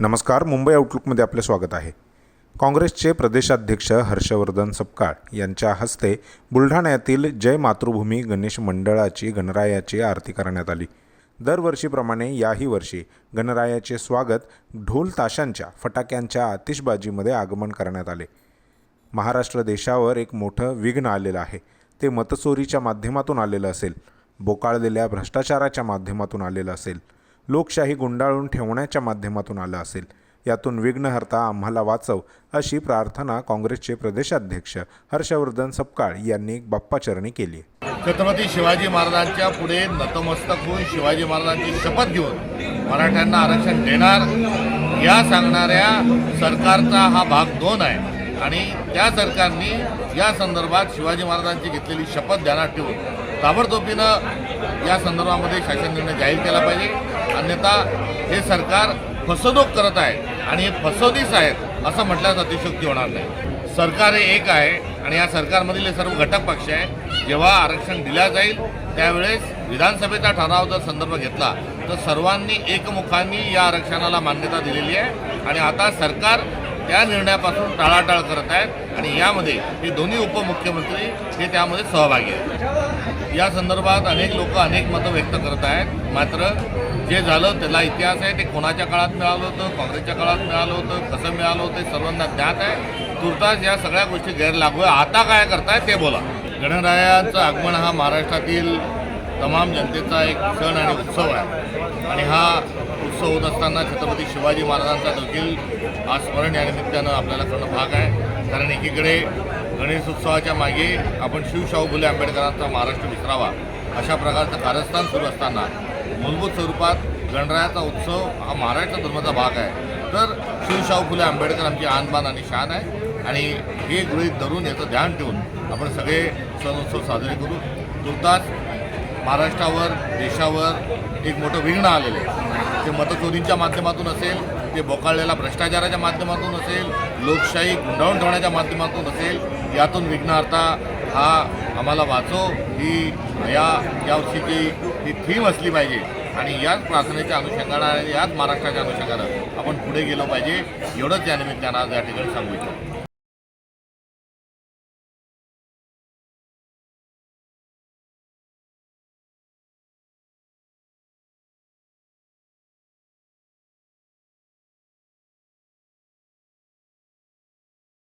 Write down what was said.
नमस्कार मुंबई आउटलुकमध्ये आपले स्वागत आहे. काँग्रेसचे प्रदेशाध्यक्ष हर्षवर्धन सपकाळ यांच्या हस्ते बुलढाण्यातील जय मातृभूमी गणेश मंडळाची गणरायाची आरती करण्यात आली. दरवर्षीप्रमाणे याही वर्षी गणरायाचे स्वागत ढोल ताशांच्या फटाक्यांच्या आतिषबाजीमध्ये आगमन करण्यात आले. महाराष्ट्र देशावर एक मोठं विघ्न आलेलं आहे. ते मतचोरीच्या माध्यमातून आलेलं असेल बोकाळलेल्या भ्रष्टाचाराच्या माध्यमातून आलेलं असेल. लोकशाही गुंडाळून ठेवण्याच्या माध्यमातून आलं असेल. यातून विघ्नहर्ता आम्हाला वाचव अशी प्रार्थना काँग्रेसचे प्रदेशाध्यक्ष हर्षवर्धन सपकाळ यांनी बाप्पाचरणी केली. छत्रपती शिवाजी महाराजांच्या पुढे नतमस्तक होऊन शिवाजी महाराजांची शपथ घेऊन मराठ्यांना आरक्षण देणार या सांगणाऱ्या सरकारचा हा भाग दोन आहे. आणि त्या सरकारने या संदर्भात शिवाजी महाराजांची घेतलेली शपथ ध्यानात ठेवून ताबडतोबीनं या संदर्भामध्ये शासन निर्णय जाहीर केला पाहिजे. अन्यथा हे सरकार फसवणूक करत आहे. आणि हे फसवणीच आहेत असं म्हटल्यास अतिशयोक्ती होणार नाही. सरकार हे एक आहे आणि या सरकारमधील हे सर्व घटक पक्ष आहे. जेव्हा आरक्षण दिल्या जाईल त्यावेळेस विधानसभेचा ठराव जर संदर्भ घेतला तर सर्वांनी एकमुखांनी या आरक्षणाला मान्यता दिलेली आहे. आणि आता सरकार त्या निर्णयापासून टाळाटाळ करत आहेत आणि यामध्ये हे दोन्ही उपमुख्यमंत्री हे त्यामध्ये सहभागी आहेत. या संदर्भात अनेक लोक अनेक मतं व्यक्त करत आहेत. मात्र जे झालं त्याला इतिहास आहे ते कोणाच्या काळात मिळालं होतं? काँग्रेसच्या काळात मिळालं होतं? कसं मिळालं होतं? ते सर्वांना ज्ञात आहे. तुर्तास या सगळ्या गोष्टी गैरलागू आहे. आता काय करताय ते बोला. गणरायाचं आगमन हा महाराष्ट्रातील तमाम जनतेचा एक सण आणि उत्सव आहे. आणि हा उत्सव होत असताना छत्रपती शिवाजी महाराजांचा देखील आज स्मरण या निमित्तानं आपल्याला करणं भाग आहे. कारण एकीकडे गणेश उत्सवाच्या मागे आपण शिवशाहू फुले आंबेडकरांचा महाराष्ट्र विसरावा अशा प्रकारचं कारस्थान सुरू असताना मूलभूत स्वरूपात गणरायाचा उत्सव हा महाराष्ट्र धर्माचा भाग आहे. तर शिवशाहू फुले आंबेडकर आमची आणबान आणि शान आहे. आणि हे गृहीत धरून याचं ध्यान ठेवून आपण सगळे सण उत्सव साजरे करू. तुर्तास महाराष्ट्रावर देशावर एक मोठं विघ्न आलेलं आहे. ते मतचोरींच्या माध्यमातून असेल ते बोकाळलेला भ्रष्टाचाराच्या माध्यमातून असेल लोकशाही गुंडाळून ठेवण्याच्या माध्यमातून असेल यातून विघ्नार्था हा आम्हाला वाचो. ही या यावर्षीची ही थीम असली पाहिजे. आणि याच प्रार्थनेच्या अनुषंगानं याच महाराष्ट्राच्या अनुषंगानं आपण पुढे गेलो पाहिजे. एवढंच या निमित्तानं आज या ठिकाणी सांगू इच्छितो.